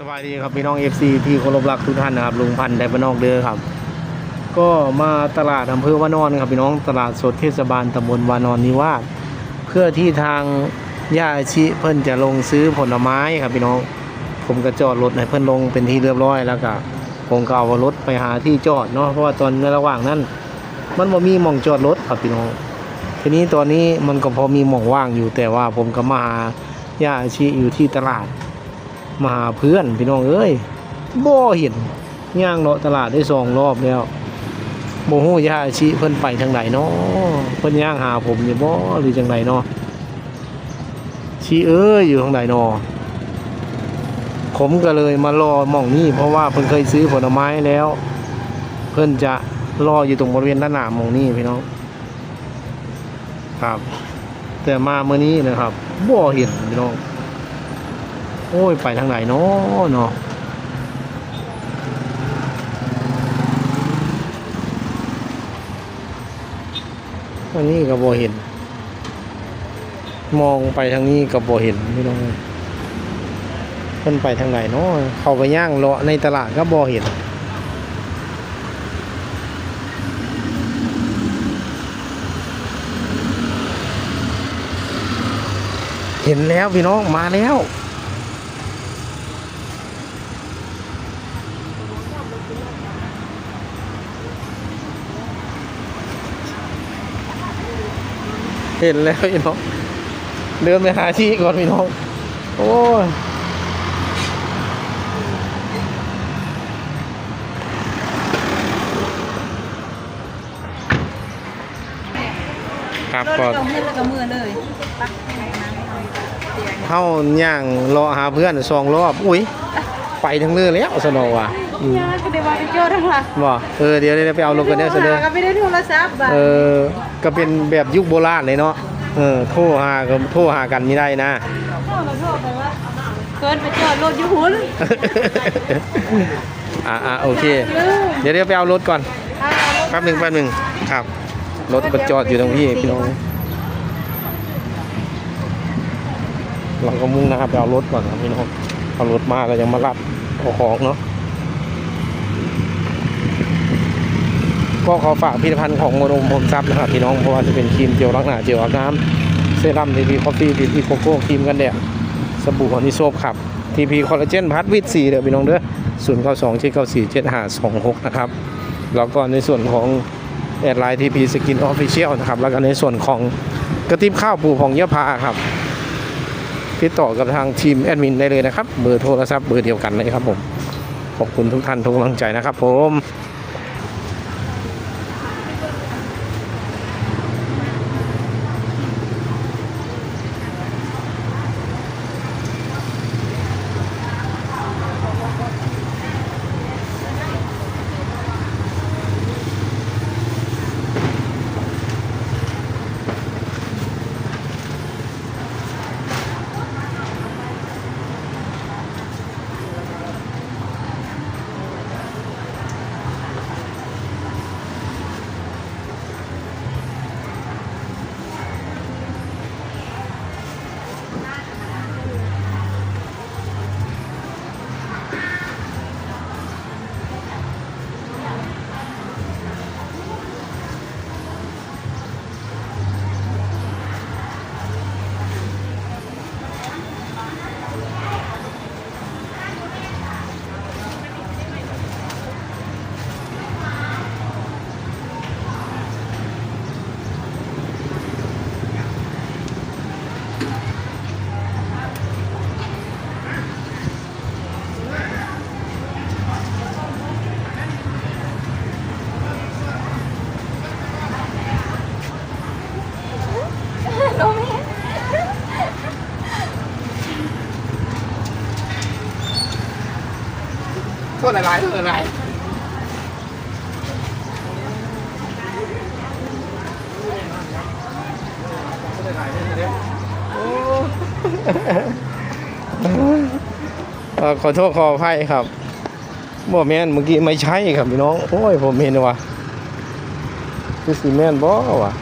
สวัสดีครับพี่น้อง FC ที่เคารพรักทุกท่านนะครับลุงพันธ์ไดบ้านนอกเด้อครับ ก็มาตลาดอำเภอวานอนครับพี่น้องตลาดสดเทศบาลตำบลวานอนนิวาสเพื่อที่ทางย่าอาชิเพิ่นจะลงซื้อผลไม้ครับพี่น้อง ผมก็จอดรถให้เพิ่นลงเป็นที่เรียบร้อยแล้วก็ผมก็เอารถไปหาที่จอดเนาะเพราะว่าตอนในระหว่างนั้น มันบ่มีหม่องจอดรถครับพี่น้อง ทีนี้ตอนนี้มันก็พอมีหม่องว่างอยู่แต่ว่าผมก็มาหาย่าอาชิอยู่ที่ตลาด มาหาเพื่อนพี่น้องเอ้ยบ่เห็นย่างเลาะตลาดได้สองรอบแล้วบ่ฮู้ย่าชิเพิ่นไปทางไหนเนาะเพิ่นย่างหาผมนี่บ่หรือจังไดเนาะชีเอ้ยอยู่ทางไหนเนาะผมก็เลยมารอหม่องนี้เพราะว่าเพิ่นเคยซื้อผลไม้แล้ว เพิ่นจะรออยู่ตรงบริเวณด้านหน้าหม่องนี้พี่น้องครับ แต่มาเมื่อนี้นะครับบ่เห็นพี่น้อง โอ้ย ไปทางไหนเนาะเนาะอันนี้ก็บ่เห็น มองไปทางนี้ก็บ่เห็นไม่ต้องเพิ่นไปทางไหนเนาะเข้าไปย่างเลาะในตลาดก็บ่เห็นเห็นแล้วพี่น้องมาแล้ว เห็นแล้วพี่น้อง เดินไปหาที่ก่อนพี่น้อง โอ้ยครับรถก็ก็มือแล้วก็มือเลยปักให้นะเข้าย่างรอหาเพื่อนสองรอบ อุ้ยไปทั้งเรือแล้วสนอว่ะอืม ยาก็ได้ว่าไปเจอทั้งหลักบ่เออเดี๋ยวเดี๋ยวไปเอาลงกันเนี่ยเสนอก็ไม่ได้โทรศัพท์บ้าเออก็เป็นแบบยุคโบราณเลยเนาะเออโทรหาก็โทรหากันไม่ได้นะโทรมาโทรไปว่าเกินไปจอดรถอยู่หุ่นอ่าอ่าโอเค เดี๋ยวเดี๋ยวไปเอารถก่อนแป๊บหนึ่งแป๊บหนึ่งครับรถก็จอดอยู่ตรงพี่พี่น้องเราก็มุ่งนะครับไปเอารถก่อนครับพี่น้องเอารถมาแล้วยังมารับเอาของเนาะ ก็ขอฝากผลิตภัณฑ์ของโมโนมผมซับนะครับพี่น้องเพราะว่าจะเป็นครีมเจลล้างหน้าเจลอาบน้ำเซรั่มทีพีคอฟฟี่ทีพีโกโก้ครีมกันแดดสบู่ของนิโซฟครับทีพีคอลลาเจนพัทวิตซีเดี๋ยวพี่น้องเด้อศูนย์เก้าสองเจ็ดเก้าสี่เจ็ดห้าสองหกนะครับแล้วก็ในส่วนของแอดไลน์ทีพีสกินออฟฟิเชียลนะครับแล้วก็ในส่วนของกระติบข้าวปูของเยอะพาครับติดต่อกับทางทีมแอดมินได้เลยนะครับ เบอร์โทรศัพท์เบอร์เดียวกันเลยครับผม ขอบคุณทุกท่านทุกกำลังใจนะครับผม โทษอะไรโทษอะไรเอ่อขอโทษขออภัยครับบ่แมนเมื่อกี้ไม่ใช่ครับพี่น้อง โอ้ยผมเห็นว่ะคือสีแมนบ่ว่ะ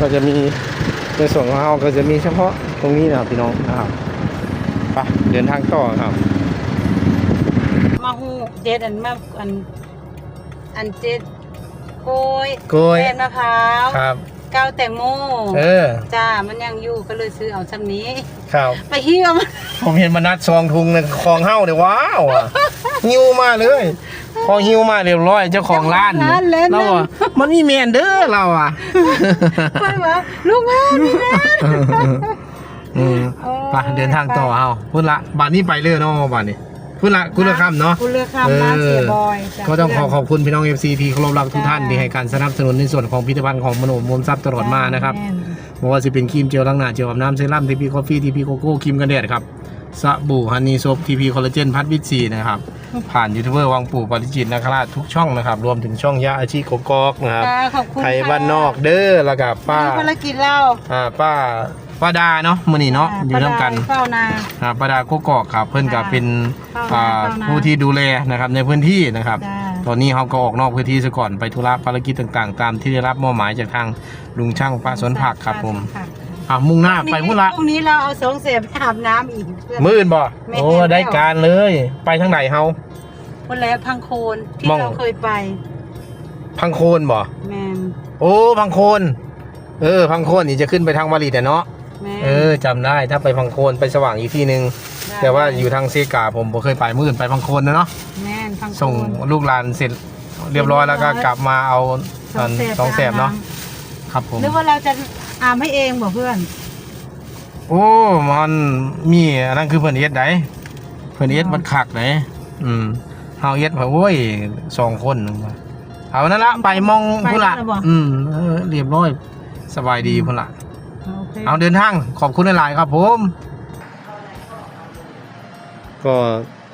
ก็จะมี ในส่วนของเราก็จะมีเฉพาะตรงนี้นะครับพี่น้องนะครับไปเดินทางต่อครับ มาฮูเจ็ดอันมาอันอันเจ็ดโกยโกยเป็นมะพร้าวครับเก้าวแตงโมเออ จ้ามันยังอยู่ก็เลยซื้อเอาชั้นนี้ ครับ ไปหิ้วมันผมเห็นมานัดซองทุงในคลองเฮ้าเนี่ยว้าวอะ หิวมาเลย พอหิวมาเรียบร้อยเจ้าของร้านร้านเล่น เราอะมันมีแมนเด้อเราอะ ไปว่าลูกแม่ลูกแม่ อืมโอ้ไปเดินทางต่อเอาพุ่นละบ้านนี้ไปเลยเนาะบ้านนี้พุ่นละกุลคำเนาะคุณเลือกคำร้านเสียบอยจ้ะ ก็ต้องขอขอบคุณพี่น้อง FC ที่เคารพรักทุกท่านที่ให้การสนับสนุนในส่วนของพิพิธภัณฑ์ของมโนมนทรัพย์ตลอดมานะครับแม่ไม่ว่าจะเป็นครีมเจลล้างหน้าเจลอาบน้ำเซรั่มทีพีกาแฟทีพีโกโก้ครีมกันแดดครับ สบู่ฮันนี่โซฟทีพีคอลลาเจนพัดวิตซีนะครับ ผ่านยูทูบเบอร์วังปู่ปาริจิตนาคราชทุกช่องนะครับ รวมถึงช่องยาอาชีพโกกอกนะครับจ้าขอบคุณไทยบ้านนอกเด้อแล้วกับป้า มีภารกิจเราอ่าป้าป้าดาเนาะมือนี่เนาะอยู่ร่วมกันเฝ้านาอ่าป้าดาโกกอกครับ เพื่อนกับเป็นเฝ้าอ่านาเฝ้านาผู้ที่ดูแลนะครับในพื้นที่นะครับ จ้า ตอนนี้เขาก็ออกนอกพื้นที่ซะก่อนไปธุระภารกิจต่างๆ ตามที่ได้รับมอบหมายจากทางลุงช่างป้าสวนผักครับผม อ่ามุ่งหน้าไปพุ่นละพรุ่งนี้เราเอาสองเสียไปอาบน้ำอีกเพื่อน มื่นบ่แม่โอ้ได้การเลย ไปทางไหนเฮาคนแล้วพังโคนที่มอง เราเคยไปพังโคนบ่แมนโอ้พังโคนเออ พังโคนนี่จะขึ้นไปทางวารีแต่เนาะแมนเออจำได้ถ้าไปพังโคนไปสว่างอีกที่หนึ่งได้แต่ว่าอยู่ทางเซกาผมบ่เคยไปมื่นไปพังโคนนะเนาะแมนพังโคน ส่งลูกหลานเสร็จเรียบร้อยแล้วก็กลับมาเอาอันสองแสบเนาะครับผมหรือว่าเราจะ อาบให้เองบ่เพื่อน โอ้มันมีอันนั้นคือเพิ่นเฮ็ดได้เพิ่นเฮ็ดมันคักได้อืมเฮาเฮ็ดเพิ่นโอ้ยสองคนนึงว่าเอานั่นละไปมองพุ่นละอืมเออเรียบร้อย สบายดีพุ่นละโอเค เอาเดินทางขอบคุณหลายๆครับผม ก็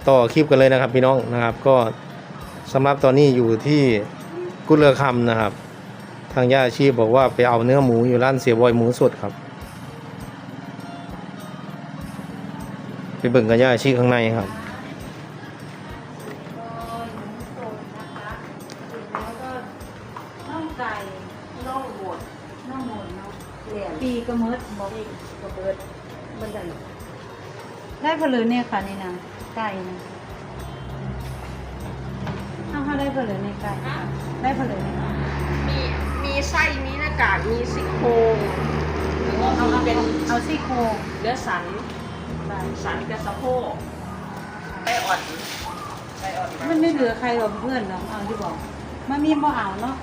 ต่อคลิปกันเลยนะครับพี่น้องนะครับ ก็สำหรับตอนนี้อยู่ที่กุดเรือคำนะครับ ทางย่าอาชีพบอกว่าไปเอาเนื้อหมูอยู่ร้านเสียบอยหมูสดครับ ไปเบิ่งกับย่าอาชีพข้างในครับก่น่องหมดน่องหมดเนาะปีกระเมิดบอกกระเบิดบันไดได้เลินเนี่ยค่ะนี่นะไก่นะถ้าได้เลินในไก่ได้เลินในไก่ มีไส้ มีหน้ากาก มีซี่โครงหรือว่าเอามีเป็นเอาซี่โครงเนื้อสัน สันกับสะโพกไส้อ่อนไส้อ่อนมันไม่เหลือใครหรอกเพื่อนเนาะเอาที่บอก มันมีบ่เอาเนาะ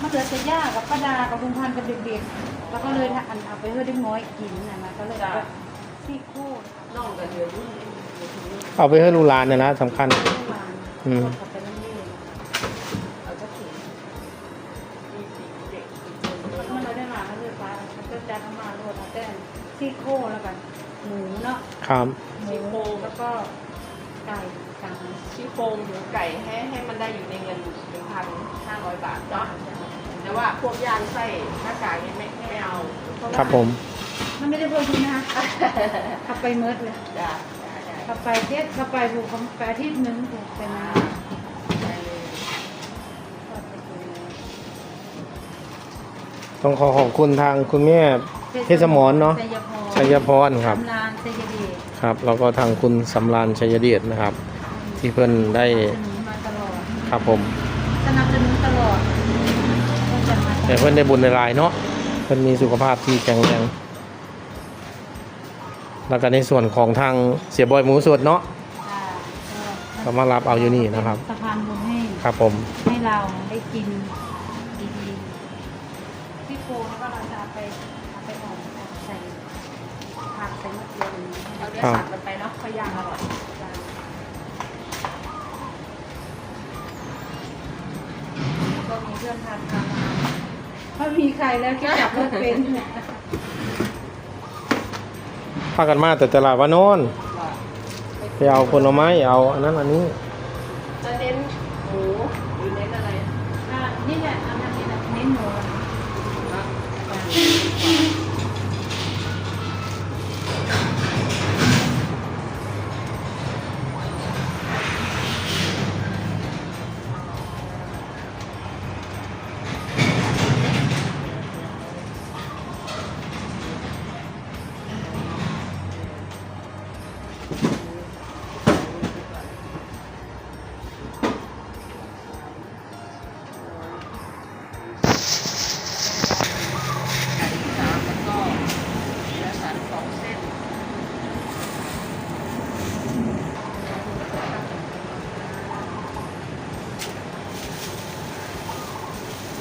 มันเหลือแต่ย่ากับป้าดา กับลุงพันกับเด็กๆ แล้วก็เลยอันเอาไปเพื่อเด็กน้อยกินนะนก็เลยซี่โครงน่องกับเนื้อยเอาไปให้ลูกหลานเนะนะสำคัญ อืม เนาะครับหมูแล้วก็ไก่กลางซี่โครงหมูไก่ให้ให้มันได้อยู่ในเงินหนึ่งพันห้าร้อยบาทเนาะแต่ว่าพวกย่างไส้หน้ากากนี่ไม่ไม่เอาเพาะว่าครับผม มันไม่ได้เพิ่มทุนนะคะขับไปเมิดเลยจ้ะได้ได้ขับไปเทศขับไปผูกไปอาทิตย์หนึงผูกเป็นนะได้เลย ต้องขอขอบคุณทางคุณแม่เทศมรเนาะชัยพรชัยพรครับสำรา นชัยเดชครับ แล้วก็ทางคุณสำรานชัยเดชนะครับ ที่เพิ่นได้สนับสนุนมาตลอดครับผมสนับสนุนตลอดก็จะมาแต่เพิ่นได้บุญในลายๆเนาะเพิ่นมีสุขภาพที่แข็งแรงแล้วก็ในส่วนของทางเสียบอยหมูสดเนาะอ่าก็มารับเอาอยู่นี่นะครับ สะพานบุญให้ ครับผม ให้เราได้กิน เอาเนื้อครับสันมันไปเนาะพยางอร่อยก็มีเพื่อนทานทานมาเพราะมีใครแล้วที่จับรถเป็นพากันมาแต่ตลาดวานอนไปเอาผลไม้เอาอันนั้นอันนี้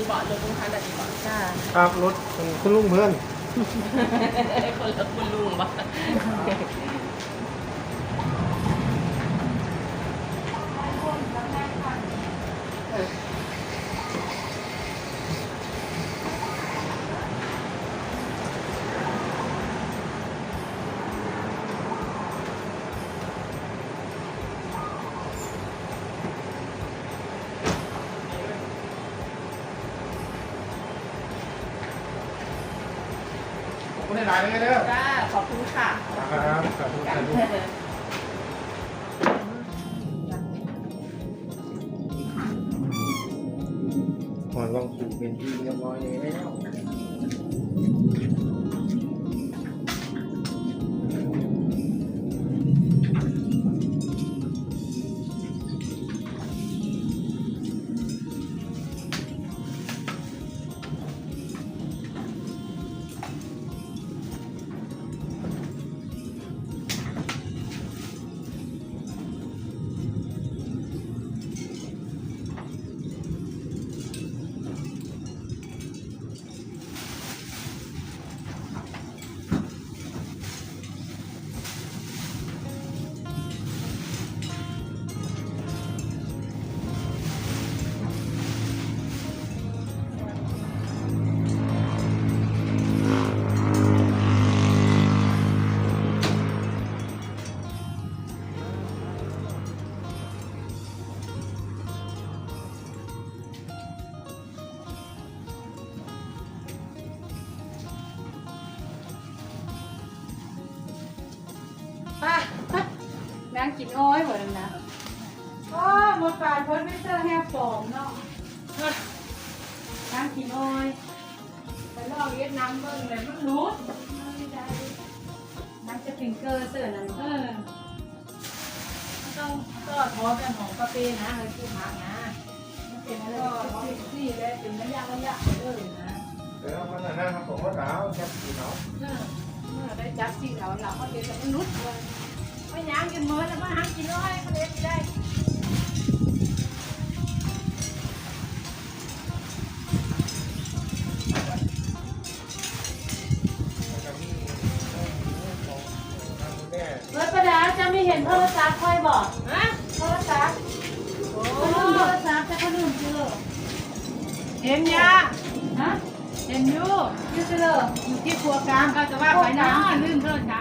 เบาะรถลุงพันธุ์อะไรก่อนจ้าครับรถคุณลุงเพื่อนคนละคุณลุงบ้า ขอบคุณหลายๆเลยเด้อจ้าขอบคุณค่ะครับขอบคุณครับหอนลองสู่เป็นที่เรียบร้อยแล้ว นาะนั่งกินอ้อยไปลอกเวียดนามเบิ่งเลยมันรู้นั่งจะฟิงเกอร์เสื้อนั่นเออต้องก็ขอเป็นของกาแฟนะเลยคือหานะมันเป็นอะไรก็ซี่เลยเป็นระยะระยะเลยนะเดี๋ยวมันนะครับผมว่าหนาวครับหนาวเออเมื่อได้จับที่เราเราก็เดี๋ยวจะมันรุดเลยไม่ย่างกินมื้อแล้วมาหากินอ้อยก็เด็ดได้ ทรศัพท์ค่อยบอกฮะโทรศัพท์โอ้เขาลืมโทรศัพท์แต่เขาลืมเจอเห็นยาฮะเห็นอยู่ยูเซอร์อยู่ที่ครัวกลางก็จะว่าไปนะลืมโทรศัพท์